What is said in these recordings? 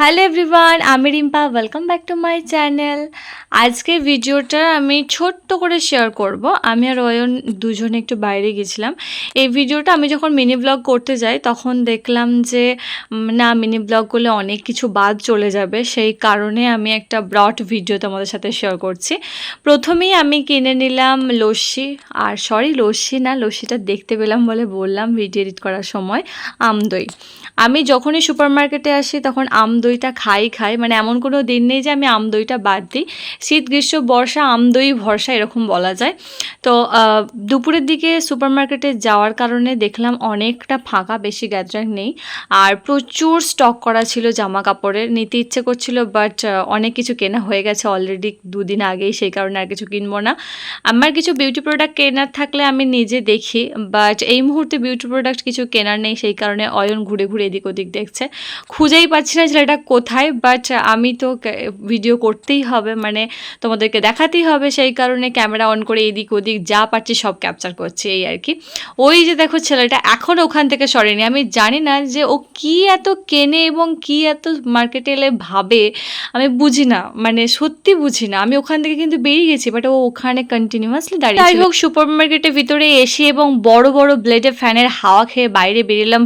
Hello everyone আমি Rimpa welcome back to my channel আজকে ভিডিওটা আমি ছোট্ট করে শেয়ার করব। আমি আর অয়ন দুজনে একটু বাইরে গেছিলাম। এই ভিডিওটা আমি যখন মিনি ব্লগ করতে যাই, তখন দেখলাম যে না মিনি ব্লগ করলে অনেক কিছু বাদ চলে যাবে। সেই কারণে আমি একটা ব্রড ভিডিও তোমাদের সাথে শেয়ার করছি। প্রথমেই আমি কিনে নিলাম লস্যি। আর সরি লস্যি না, লস্যিটা দেখতে পেলাম বলে বললাম ভিডিও এডিট করার সময়, আমদই। আমি যখনই সুপার মার্কেটে আসি, তখন আম দইটা খাই খাই মানে এমন কোনো দিন নেই যে আমি আম দইটা বাদ দিই। শীত, গ্রীষ্ম, বর্ষা আম দই ভরসা এরকম বলা যায়। তো দুপুরের দিকে সুপার মার্কেটে যাওয়ার কারণে দেখলাম অনেকটা ফাঁকা, বেশি গ্যাদারিং নেই। আর প্রচুর স্টক করা ছিল জামা কাপড়ের নিতে ইচ্ছে করছিল, বাট অনেক কিছু কেনা হয়ে গেছে অলরেডি। দুদিন আগেই সেই কারণে আর কিছু কিনবো না। আমার কিছু বিউটি প্রোডাক্ট কেনার থাকলে আমি নিজে দেখি, বাট এই মুহূর্তে বিউটি প্রোডাক্ট কিছু কেনার নেই। সেই কারণে অয়ন ঘুরে ঘুরে এদিক ওদিক দেখছে। খুঁজেই পাচ্ছি না ছেলেটা কোথায় বাট আমি তো ভিডিও করতেই হবে মানে তোমাদেরকে দেখাতেই হবে সেই কারণে ক্যামেরা অন করে এদিক ওদিক যা পাচ্ছি সব ক্যাপচার করছি এই আর কি। ওই যে দেখো ছেলেটা এখন ওখান থেকে সরেনি আমি জানি না যে ও কি এত কেনে এবং কি এত মার্কেটে এলে ভাবে আমি বুঝি না মানে সত্যি বুঝি না। আমি ওখান থেকে কিন্তু বেরিয়ে গেছি বাট ও ওখানে কন্টিনিউয়াসলি দাঁড়িয়ে যাই হোক সুপার মার্কেটের ভিতরে এসে এবং বড় বড় ব্লেডে ফ্যানের হাওয়া খেয়ে বাইরে বেরিয়েলাম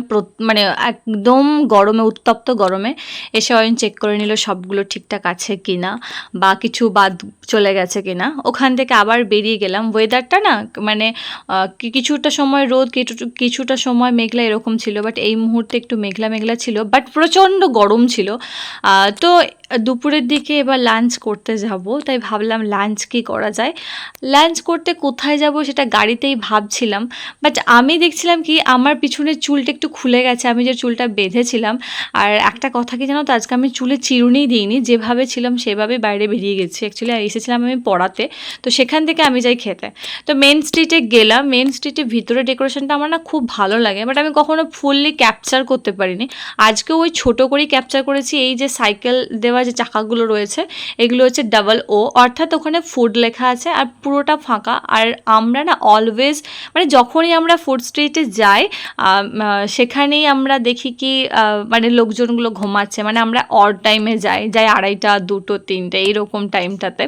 মানে একদম গরমে উত্তপ্ত গরমে। এসে অয়ন চেক করে নিল সবগুলো ঠিকঠাক আছে কি না বা কিছু বাদ চলে গেছে কি না ওখান থেকে আবার বেরিয়ে গেলাম। ওয়েদারটা না মানে কিছুটা সময় রোদ, কিছু- কিছুটা সময় মেঘলা এরকম ছিল বাট এই মুহূর্তে একটু মেঘলা মেঘলা ছিল বাট প্রচণ্ড গরম ছিল। তো দুপুরের দিকে এবার লাঞ্চ করতে যাব, তাই ভাবলাম লাঞ্চ কি করা যায়? লাঞ্চ করতে কোথায় যাব সেটা গাড়িতেই ভাবছিলাম বাট আমি দেখছিলাম কি আমার পিছনের চুলটা একটু খুলে গেছে, আমি যে চুলটা বেঁধেছিলাম, আর একটা কথা কি জানো তো, আজকে আমি চুলে চিরুনি দিইনি, যেভাবে ছিলাম সেভাবে বাইরে বেরিয়ে গেছি। অ্যাকচুয়ালি এসেছিলাম আমি পড়াতে, তো সেখান থেকে আমি যাই খেতে। তো মেন স্ট্রিটে গেলাম মেন স্ট্রিটের ভিতরে ডেকোরেশনটা আমার না খুব ভালো লাগে বাট আমি কখনো ফুললি ক্যাপচার করতে পারিনি। আজকে ওই ছোট করেই ক্যাপচার করেছি, এই যে সাইকেল দেওয়া যে চাকাগুলো রয়েছে, এগুলো হচ্ছে ডাবল ও অর্থাৎ ওখানে ফুড লেখা আছে আর পুরোটা ফাঁকা। আর আমরা না অলওয়েজ মানে যখনই আমরা ফুড স্ট্রিটে যাই সেখানেই আমরা দেখি কি মানে লোকজনগুলো ঘুমাচ্ছে। মানে আমরা অড টাইমে যাই যাই আড়াইটা, দুটো, তিনটে, এইরকম টাইমটাতে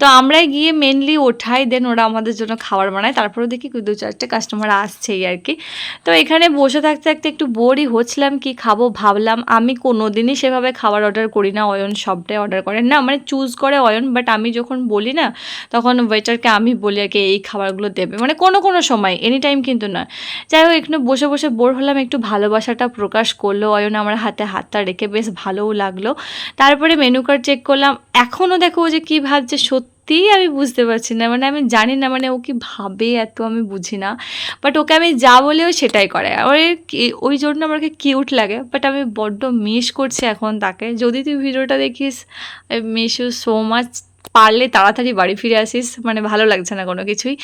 তো আমরা গিয়ে মেনলি ওঠাই দেন ওরা আমাদের জন্য খাবার বানায়। তারপরে দেখি দু চারটে কাস্টমার আসছেই আর কি। তো এখানে বসে থাকতে থাকতে একটু বোরই হচ্ছিলাম, কি খাব ভাবলাম। আমি কোনো দিনই সেভাবে খাবার অর্ডার করি না অয়ন সবটাই অর্ডার করেন না মানে চুজ করে অয়ন বাট আমি যখন বলি না, তখন ওয়েটারকে আমি বলি আর কি, এই খাবারগুলো দেবে। মানে কোনো কোনো সময় এনি টাইম কিন্তু না যাই হোক এখানে বসে বসে বোর হলাম, একটু ভালোবাসাটা প্রকাশ করল। অয়ন আমার হাতে হাতটা রেখে বেশ ভালোও লাগল। তারপরে মেনু কার্ড চেক করলাম। এখনও দেখো যে কী ভাবছে সত্যিই আমি বুঝতে পারছি না। মানে আমি জানি না মানে ও কি ভাবে এত আমি বুঝি না। বাট ওকে আমি যা বলেও সেটাই করে। আমার ওই জন্য আমাকে কিউট লাগে। বাট আমি বড্ড মিস করছি এখন তাকে। যদি তুই ভিডিওটা দেখিস মিস ইউ সো মাচ পারলে তাড়াতাড়ি বাড়ি ফিরে আসিস মানে ভালো লাগছে না কোনো কিছুই।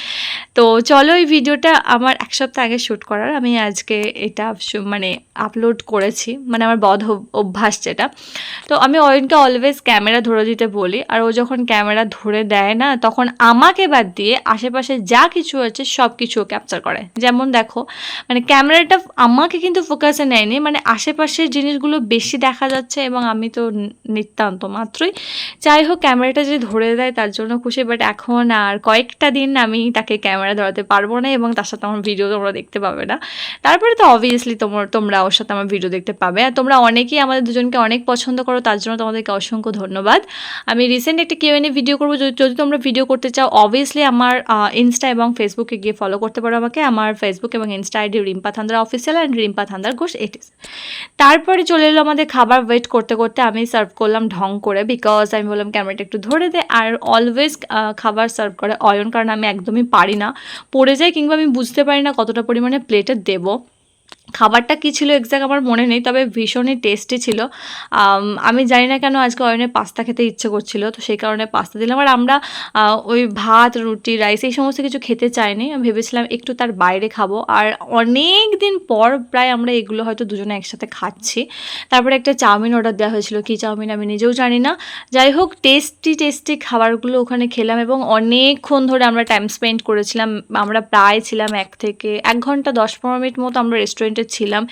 তো চলো এই ভিডিওটা আমার এক সপ্তাহ আগে শ্যুট করার, আমি আজকে এটা মানে আপলোড করেছি মানে আমার বধ অভ্যাস যেটা। তো আমি অয়নকে অলওয়েজ ক্যামেরা ধরে দিতে বলি, আর ও যখন ক্যামেরা ধরে দেয় না, তখন আমাকে বাদ দিয়ে আশেপাশে যা কিছু আছে সব কিছু ক্যাপচার করে। যেমন দেখো মানে ক্যামেরাটা আমাকে কিন্তু ফোকাসে নেয়নি মানে আশেপাশের জিনিসগুলো বেশি দেখা যাচ্ছে এবং আমি তো নিতান্ত মাত্রই। যাই হোক ক্যামেরাটা যদি ধরে দেয়, তার জন্য খুশি। বাট এখন আর কয়েকটা দিন আমি তাকে ক্যামেরা ধরাতে পারব না এবং তার সাথে আমার ভিডিও তোমরা দেখতে পাবে না। তারপরে তো অবভিয়াসলি তোমার, তোমরা ওর সাথে আমার ভিডিও দেখতে পাবে। আর তোমরা অনেকেই আমাদের দুজনকে অনেক পছন্দ করো, তার জন্য তোমাদেরকে অসংখ্য ধন্যবাদ। আমি রিসেন্ট একটা কিউ এন ভিডিও করব যদি যদি তোমরা ভিডিও করতে চাও অবভিয়াসলি আমার ইনস্টা এবং ফেসবুকে গিয়ে ফলো করতে পারো আমাকে। আমার ফেসবুক এবং Insta ID Rimpa Thandar official and Rimpa Thandar Ghosh এটিস তারপরে চলে এলো আমাদের খাবার ওয়েট করতে করতে আমি সার্ভ করলাম ঢং করে। বিকজ আমি বললাম, ক্যামেরাটা একটু ধরে দে। আর অলওয়েজ খাবার সার্ভ করে। অয়ন কারণ আমি একদমই পারি না। পড়ে যায় কিংবা আমি বুঝতে পারি না কতটা পরিমাণে প্লেটে দেবো। খাবারটা কী ছিল এক্স্যাক্ট আমার মনে নেই, তবে ভীষণই টেস্টি ছিল। আমি জানি না কেন আজকে অয়নের পাস্তা খেতে ইচ্ছে করছিল, তো সেই কারণে পাস্তা দিলাম। আর আমরা ওই ভাত, রুটি রাইস এই সমস্ত কিছু খেতে চাইনি। আমি ভেবেছিলাম একটু তার বাইরে খাব। আর অনেক দিন পর প্রায় আমরা এগুলো হয়তো দুজনে একসাথে খাচ্ছি। তারপরে একটা চাউমিন অর্ডার দেওয়া হয়েছিল, কী চাউমিন আমি নিজেও জানি না। যাই হোক টেস্টি টেস্টি খাবারগুলো ওখানে খেলাম এবং অনেকক্ষণ ধরে আমরা টাইম স্পেন্ড করেছিলাম। আমরা প্রায় ছিলাম এক থেকে এক ঘণ্টা, দশ পনেরো মিনিট মতো আমরা রেস্টুরেন্টে রেস্টুরেন্টে ছিলাম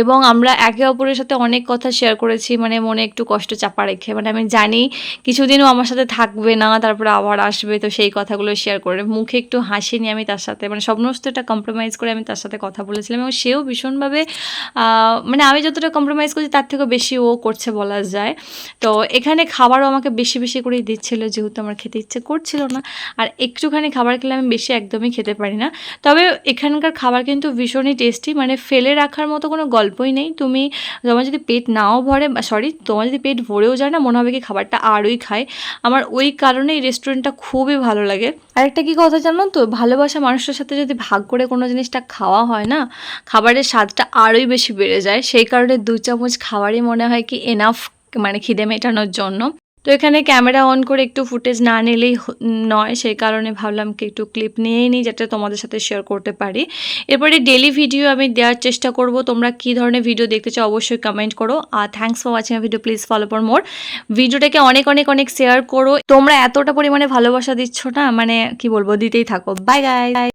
এবং আমরা একে অপরের সাথে অনেক কথা শেয়ার করেছি মানে মনে একটু কষ্ট চাপা রেখে। মানে আমি জানি কিছুদিনও আমার সাথে থাকবে না, তারপরে আবার আসবে, তো সেই কথাগুলো শেয়ার করে। মুখে একটু হাসি নিয়ে আমি তার সাথে মানে সমস্ত এটা কম্প্রোমাইজ করে আমি তার সাথে কথা বলেছিলাম এবং সেও ভীষণভাবে মানে আমি যতটা কম্প্রোমাইজ করছি তার থেকেও বেশি ও করছে বলা যায়। তো এখানে খাবারও আমাকে বেশি বেশি করেই দিচ্ছিল, যেহেতু আমার খেতে ইচ্ছে করছিল না। আর একটুখানি খাবার খেলে আমি বেশি একদমই খেতে পারি না। তবে এখানকার খাবার কিন্তু ভীষণই টেস্টি মানে ফেলে রাখার মতো কোনো গল্পই নেই। তুমি তোমার যদি পেট নাও ভরে সরি তোমার যদি পেট ভরেও যায় না, মনে হবে কি খাবারটা আরোই খায়। আমার ওই কারণে এই রেস্টুরেন্টটা খুবই ভালো লাগে। আরেকটা কি কথা জানো তো? ভালোবাসা মানুষের সাথে যদি ভাগ করে কোনো জিনিসটা খাওয়া হয় না, খাবারের স্বাদটা আরোই বেশি বেড়ে যায়। সেই কারণে দু চামচ খাবারই মনে হয় কি এনাফ মানে খিদে মেটানোর জন্য। তো এখানে ক্যামেরা অন করে একটু ফুটেজ না নিলেই নয়। সেই কারণে ভাবলাম কি একটু ক্লিপ নিয়েই নিই যাতে তোমাদের সাথে শেয়ার করতে পারি। এরপরে ডেলি ভিডিও আমি দেওয়ার চেষ্টা করব। তোমরা কি ধরনের ভিডিও দেখতে চাও অবশ্যই কমেন্ট করো। আর thanks for watching video please follow for more ভিডিওটাকে অনেক অনেক অনেক শেয়ার করো। তোমরা এতটা পরিমাণে ভালোবাসা দিচ্ছ না মানে কি বলব, দিতেই থাকো। বাই গাই